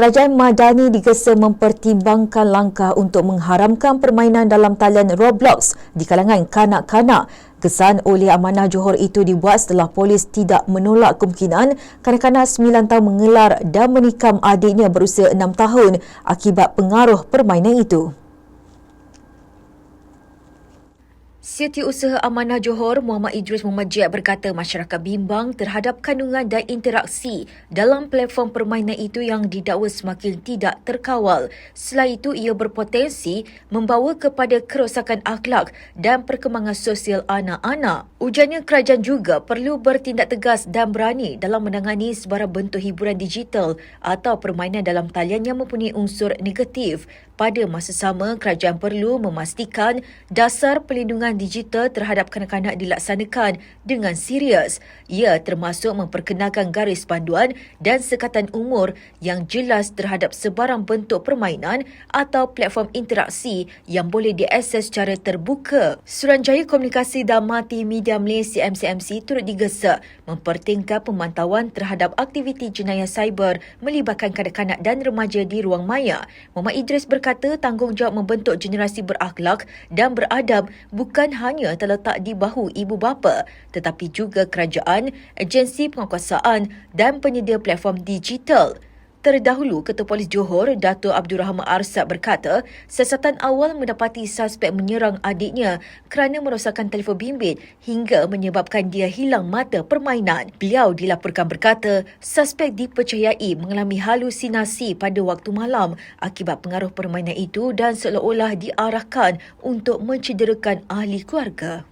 Kerajaan Madani digesa mempertimbangkan langkah untuk mengharamkan permainan dalam talian Roblox di kalangan kanak-kanak. Kesan oleh Amanah Johor itu dibuat setelah polis tidak menolak kemungkinan kanak-kanak 9 tahun mengelar dan menikam adiknya berusia 6 tahun akibat pengaruh permainan itu. Setiausaha Amanah Johor Muhammad Idris Muhammad Jeb berkata masyarakat bimbang terhadap kandungan dan interaksi dalam platform permainan itu yang didakwa semakin tidak terkawal. Selain itu, ia berpotensi membawa kepada kerosakan akhlak dan perkembangan sosial anak-anak. Ujarnya kerajaan juga perlu bertindak tegas dan berani dalam menangani sebarang bentuk hiburan digital atau permainan dalam talian yang mempunyai unsur negatif. Pada masa sama, kerajaan perlu memastikan dasar pelindungan digital terhadap kanak-kanak dilaksanakan dengan serius. Ia termasuk memperkenalkan garis panduan dan sekatan umur yang jelas terhadap sebarang bentuk permainan atau platform interaksi yang boleh diakses secara terbuka. Suruhanjaya Komunikasi dan Multimedia Malaysia MCMC turut digesa mempertingkat pemantauan terhadap aktiviti jenayah cyber melibatkan kanak-kanak dan remaja di ruang maya. Muhammad Idris berkata tanggungjawab membentuk generasi berakhlak dan beradab bukan hanya terletak di bahu ibu bapa tetapi juga kerajaan, agensi penguasaan dan penyedia platform digital. Terdahulu, Ketua Polis Johor, Dato' Abdul Rahman Arsad berkata, siasatan awal mendapati suspek menyerang adiknya kerana merosakkan telefon bimbit hingga menyebabkan dia hilang mata permainan. Beliau dilaporkan berkata, suspek dipercayai mengalami halusinasi pada waktu malam akibat pengaruh permainan itu dan seolah-olah diarahkan untuk mencederakan ahli keluarga.